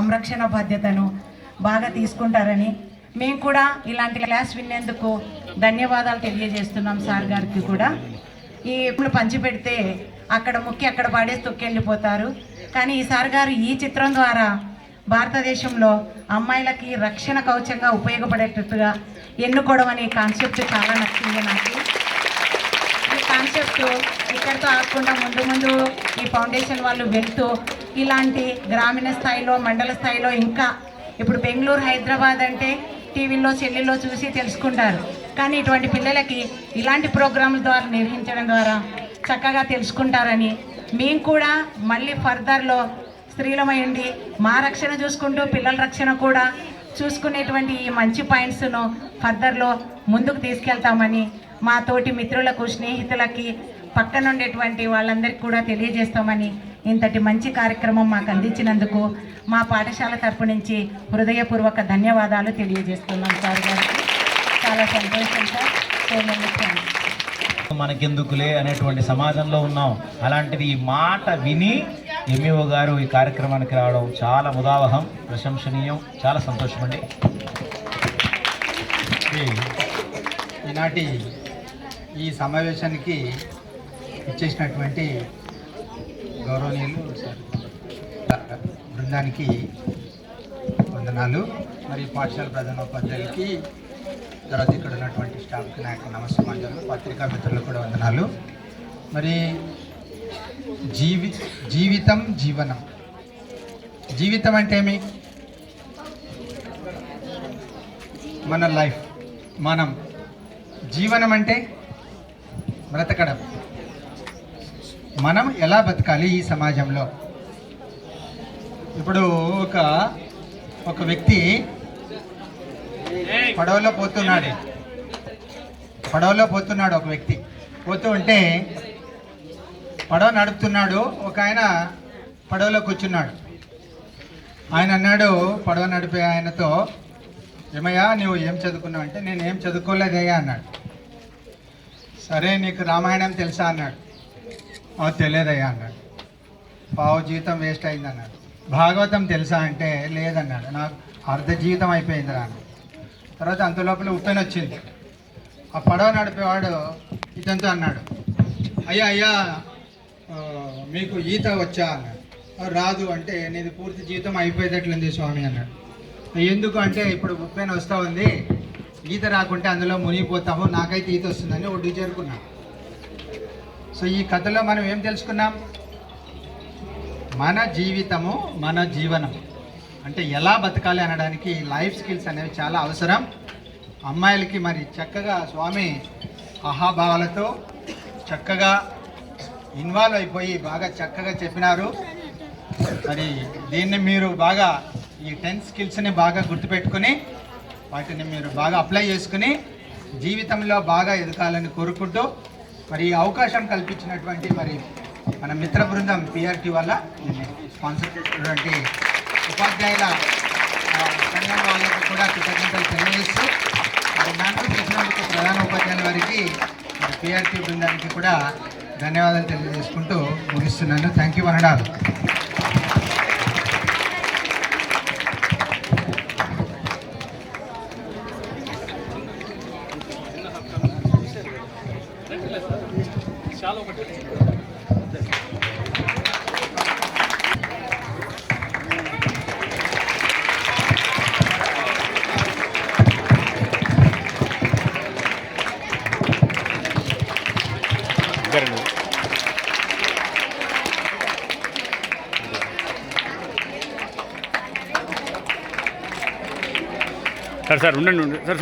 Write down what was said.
సంరక్షణ బాధ్యతను బాగా తీసుకుంటారని మేము కూడా ఇలాంటి క్లాస్ విన్నందుకు ధన్యవాదాలు తెలియజేస్తున్నాం సార్ గారికి కూడా. ఈ ఎప్పుడు పంచిపెడితే అక్కడ ముక్కి అక్కడ పాడేసి తొక్కెళ్ళిపోతారు. కానీ ఈ సార్ గారు ఈ చిత్రం ద్వారా భారతదేశంలో అమ్మాయిలకి రక్షణ కవచంగా ఉపయోగపడేటట్టుగా ఎన్నుకోవడం అనే కాన్సెప్ట్ చాలా నచ్చింది నాకు. చెప్తూ ఇక్కడితో ఆకుండా ముందు ముందు ఈ ఫౌండేషన్ వాళ్ళు వెళ్తూ ఇలాంటి గ్రామీణ స్థాయిలో మండల స్థాయిలో ఇంకా ఇప్పుడు బెంగళూరు హైదరాబాద్ అంటే టీవీలో చెల్లిలో చూసి తెలుసుకుంటారు. కానీ ఇటువంటి పిల్లలకి ఇలాంటి ప్రోగ్రాంల ద్వారా నిర్వహించడం ద్వారా చక్కగా తెలుసుకుంటారని మేము కూడా మళ్ళీ ఫర్దర్లో స్త్రీలమై ఉండి మా రక్షణ చూసుకుంటూ పిల్లల రక్షణ కూడా చూసుకునేటువంటి ఈ మంచి పాయింట్స్ను ఫర్దర్లో ముందుకు తీసుకెళ్తామని మా తోటి మిత్రులకు స్నేహితులకి పక్కనుండేటువంటి వాళ్ళందరికీ కూడా తెలియజేస్తామని ఇంతటి మంచి కార్యక్రమం మాకు అందించినందుకు మా పాఠశాల తరపు నుంచి హృదయపూర్వక ధన్యవాదాలు తెలియజేస్తున్నాం సార్ గారికి. చాలా సంతోషం సార్. సో మనకెందుకులే అనేటువంటి సమాజంలో ఉన్నాం. అలాంటిది ఈ మాట విని ఎంఈఓ గారు ఈ కార్యక్రమానికి రావడం చాలా ముదావహం ప్రశంసనీయం చాలా సంతోషం అండి ఈ- ఈనాటి ఈ సమావేశానికి ఇచ్చేసినటువంటి గౌరవనీయులు బృందానికి వందనాలు. మరి పాఠశాల ప్రధానోపాధ్యాయులకి తర్వాత ఇక్కడ ఉన్నటువంటి స్టాఫ్కి నాకు నమస్కారం పత్రికా మిత్రులకు కూడా వందనాలు. మరి జీవి జీవితం జీవనం. జీవితం అంటే ఏమి? మన లైఫ్ మనం. జీవనం అంటే బ్రతకడం. మనం ఎలా బతకాలి ఈ సమాజంలో? ఇప్పుడు ఒక ఒక వ్యక్తి పడవలో పోతున్నాడు. పడవలో పోతున్నాడు ఒక వ్యక్తి. పోతూ ఉంటే పడవ నడుపుతున్నాడు. ఒక ఆయన పడవలో కూర్చున్నాడు. ఆయన అన్నాడు పడవ నడిపే ఆయనతో ఏమయ్యా నువ్వు ఏం చదువుకున్నావు? అంటే నేను ఏం చదువుకోలేదయ్యా అన్నాడు. సరే నీకు రామాయణం తెలుసా? అన్నాడు. "ఆ, తెలియదయ్యా అన్నాడు. పావు జీవితం వేస్ట్ అయింది అన్నాడు. భాగవతం తెలుసా? అంటే లేదన్నాడు. నాకు అర్ధ జీవితం అయిపోయింది అన్నాడు. తర్వాత అంత లోపల ఉప్పెన వచ్చింది. ఆ పడవ నడిపేవాడు ఇతనితో అన్నాడు. అయ్యా అయ్యా మీకు ఈత వచ్చా అన్నాడు. రాదు అంటే నీది పూర్తి జీవితం అయిపోయేటట్లుంది స్వామి అన్నాడు. ఎందుకు అంటే ఇప్పుడు ఉప్పెన వస్తూ ఉంది. ఈత రాకుంటే అందులో మునిగిపోతాము. నాకైతే ఈత వస్తుందని ఒడ్డు చేరుకున్నాం సో ఈ కథలో మనం ఏం తెలుసుకున్నాం? మన జీవితము మన జీవనం అంటే ఎలా బతకాలి అనడానికి లైఫ్ స్కిల్స్ అనేవి చాలా అవసరం. అమ్మాయిలకి మరి చక్కగా స్వామి అహాభావాలతో చక్కగా ఇన్వాల్వ్ అయిపోయి బాగా చక్కగా చెప్పినారు. మరి దీన్ని మీరు బాగా ఈ టెన్ స్కిల్స్ని బాగా గుర్తుపెట్టుకుని వాటిని మీరు బాగా అప్లై చేసుకుని జీవితంలో బాగా ఎదగాలని కోరుకుంటూ మరి ఈ అవకాశం కల్పించినటువంటి మరి మన మిత్ర బృందం పిఆర్టీ వల్ల స్పాన్సర్ చేసినటువంటి ఉపాధ్యాయుల సంఘం వాళ్ళకు కూడా కృతజ్ఞతలు తెలియజేస్తూ మరి నన్ను చేసినందుకు ప్రధాన ఉపాధ్యాయుల వారికి మరి పిఆర్టీ బృందానికి కూడా ధన్యవాదాలు తెలియజేసుకుంటూ ముగిస్తున్నాను. థ్యాంక్ యూ అనడాలు సార్ సార్ ఉండండి ఉండండి. Sir sir